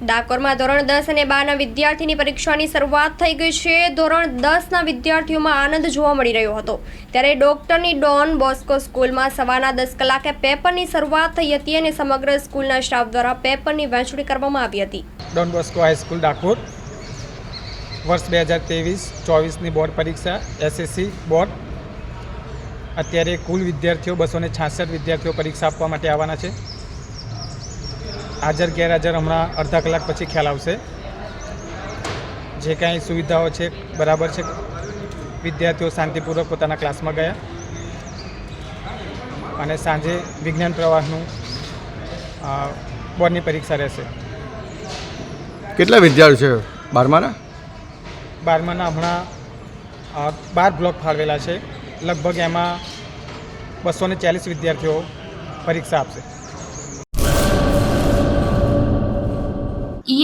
ડાકોરમાં ધોરણ દસ અને બારના વિદ્યાર્થીની પરીક્ષાની શરૂઆત થઈ ગઈ છે. ધોરણ દસના વિદ્યાર્થીઓમાં આનંદ જોવા મળી રહ્યો હતો. ત્યારે ડોક્ટરની ડોન બોસ્કો સ્કૂલમાં સવારના દસ કલાકે પેપરની શરૂઆત થઈ હતી અને સમગ્ર સ્કૂલના સ્ટાફ દ્વારા પેપરની વહેંચણી કરવામાં આવી હતી. Don Bosco high school Dakor. વર્ષ બે હજાર ત્રેવીસ ચોવીસની બોર્ડ પરીક્ષા એસએસસી બોર્ડ. અત્યારે કુલ વિદ્યાર્થીઓ બસો ને છાસઠ વિદ્યાર્થીઓ પરીક્ષા આપવા માટે આવવાના છે. હાજર ગેરહાજર હમણાં અડધા કલાક પછી ખ્યાલ આવશે. જે કાંઈ સુવિધાઓ છે બરાબર છે. વિદ્યાર્થીઓ શાંતિપૂર્વક પોતાના ક્લાસમાં ગયા. અને સાંજે વિજ્ઞાન પ્રવાહનું બોર્ડની પરીક્ષા રહેશે. કેટલા વિદ્યાર્થીઓ છે? બારમાના? બારમાના હમણાં બાર બ્લોક ફાળવેલા છે. લગભગ એમાં બસો ને ચાલીસ વિદ્યાર્થીઓ પરીક્ષા આપશે.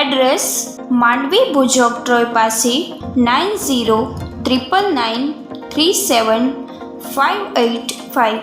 એડ્રેસ માંડવી ભુજોક ટ્રોય પાસે nine zero triple nine three seven five eight five.